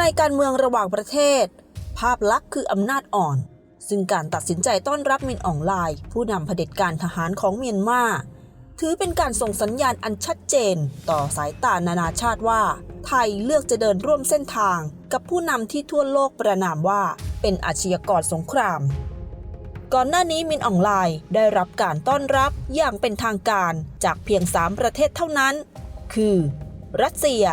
ในการเมืองระหว่างประเทศ ภาพลักษณ์คืออำนาจอ่อน ซึ่งการตัดสินใจต้อนรับมินอองไลน์ ผู้นำเผด็จการทหารของเมียนมา ถือเป็นการส่งสัญญาณอันชัดเจน ต่อสายตานานาชาติว่า ไทยเลือกจะเดินร่วมเส้นทาง กับผู้นำที่ทั่วโลกประนามว่าเป็นอาชญากรสงครามก่อนหน้านี้มินอองไลน์ได้รับการต้อนรับอย่างเป็นทางการจากเพียง 3 ประเทศเท่านั้น คือ รัสเซีย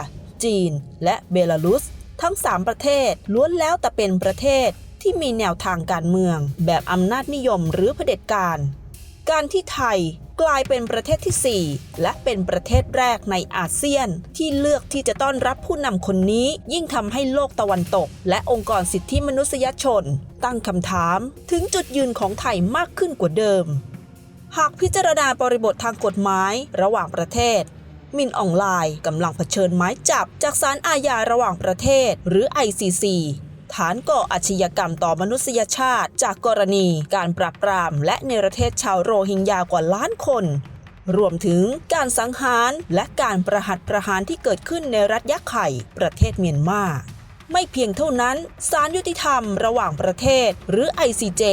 จีน และเบลารุส ทั้ง 3 ประเทศล้วนแล้วแต่เป็นประเทศที่มีแนวทางการเมือง แบบอำนาจนิยมหรือเผด็จการ การที่ไทยกลายเป็นประเทศที่ 4 และเป็นประเทศแรกในอาเซียน ที่เลือกที่จะต้อนรับผู้นำคนนี้ ยิ่งทำให้โลกตะวันตก และองค์กรสิทธิมนุษยชน ตั้งคำถามถึงจุดยืนของไทยมากขึ้นกว่าเดิม หากพิจารณาบริบททางกฎหมายระหว่างประเทศ มินอองไลน์กำลังเผชิญหมายจับจากศาลอาญาระหว่างประเทศ หรือ ICC ฐานก่ออาชญากรรมต่อมนุษยชาติ จากกรณีการปราบปราม และเนรเทศชาวโรฮิงญากว่าล้านคน รวมถึงการสังหารและการประหัตประหารที่เกิดขึ้นในรัฐยะไข่ ประเทศเมียนมา ไม่เพียงเท่านั้นศาลยุติธรรมระหว่างประเทศ หรือ ICJ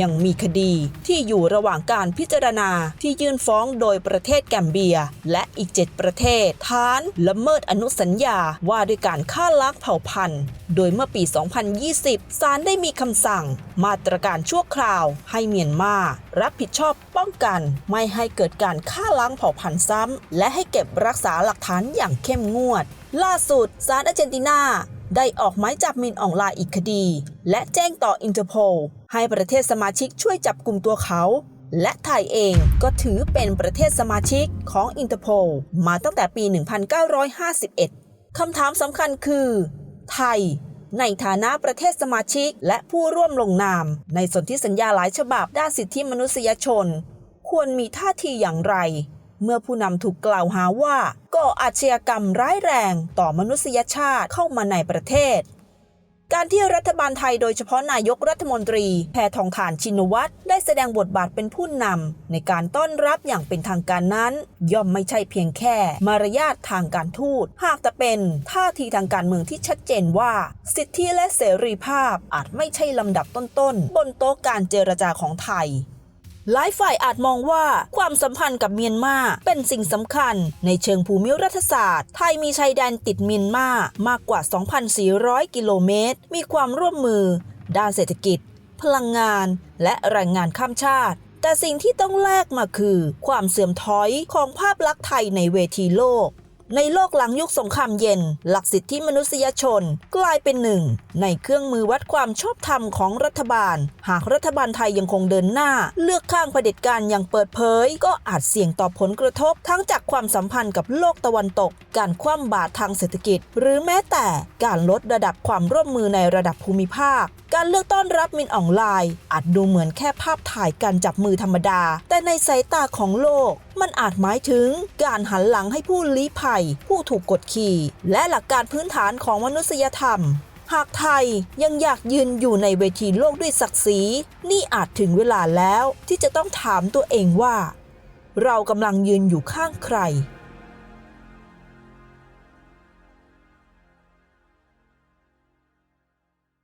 ยังมีคดีที่อยู่ระหว่างการพิจารณาที่ยื่นฟ้องโดยประเทศแกมเบีย และอีก 7 ประเทศฐานละเมิดอนุสัญญาว่าด้วยการฆ่าล้างเผ่าพันธุ์ โดยเมื่อปี 2020 ศาลได้มีคำสั่ง มาตรการชั่วคราวให้เมียนมารับผิดชอบป้องกัน ไม่ให้เกิดการฆ่าล้างเผ่าพันธุ์ซ้ำและให้เก็บรักษาหลักฐานอย่างเข้มงวด ล่าสุดศาลอาร์เจนตินา ได้ออกหมายจับมินอองไลน์อีกคดี และแจ้งต่ออินเตอร์โพลให้ประเทศสมาชิกช่วยจับกลุ่มตัวเขา และไทยเองก็ถือเป็นประเทศสมาชิกของอินเตอร์โพลมาตั้งแต่ปี 1951 คำถามสำคัญคือ ไทย ในฐานะประเทศสมาชิกและผู้ร่วมลงนาม ในสนธิสัญญาหลายฉบับด้านสิทธิมนุษยชน ควรมีท่าทีอย่างไร เมื่อผู้นำถูกกล่าวหาว่าก่ออาชญากรรมร้ายแรงต่อมนุษยชาติเข้ามาในประเทศ การที่รัฐบาลไทยโดยเฉพาะนายกรัฐมนตรี แพทองทานชินวัตรได้แสดงบทบาทเป็นผู้นำในการต้อนรับอย่างเป็นทางการนั้น ย่อมไม่ใช่เพียงแค่มารยาททางการทูต หากแต่เป็นท่าทีทางการเมืองที่ชัดเจนว่า สิทธิและเสรีภาพอาจไม่ใช่ลำดับต้นๆ บนโต๊ะการเจรจาของไทย หลายฝ่ายอาจมองว่าความสัมพันธ์กับเมียนมาเป็นสิ่งสำคัญ ในเชิงภูมิรัฐศาสตร์ ไทยมีชายแดนติดเมียนมามากกว่า 2,400 กิโลเมตร มีความร่วมมือ ด้านเศรษฐกิจ พลังงาน และแรงงานข้ามชาติ แต่สิ่งที่ต้องแลกมาคือ ความเสื่อมถอยของภาพลักษณ์ไทยในเวทีโลก ในโลกหลังยุคสงครามเย็น หลักสิทธิมนุษยชน กลายเป็นหนึ่ง ในเครื่องมือวัดความชอบธรรมของรัฐบาล หากรัฐบาลไทยยังคงเดินหน้า เลือกข้างเผด็จการอย่างเปิดเผย ก็อาจเสี่ยงต่อผลกระทบทั้งจากความสัมพันธ์กับโลกตะวันตก การคว่ำบาตรทางเศรษฐกิจ หรือแม้แต่การลดระดับความร่วมมือในระดับภูมิภาค การเลือกต้อนรับมินอองไลน์อาจดูเหมือนแค่ภาพถ่ายการจับมือธรรมดา แต่ในสายตาของโลก มันอาจหมายถึงการหันหลังให้ผู้ลี้ภัย ผู้ถูกกดขี่ และหลักการพื้นฐานของมนุษยธรรม หากไทยยังอยากยืนอยู่ในเวทีโลกด้วยศักดิ์ศรี นี่อาจถึงเวลาแล้วที่จะต้องถามตัวเองว่า เรากำลังยืนอยู่ข้างใคร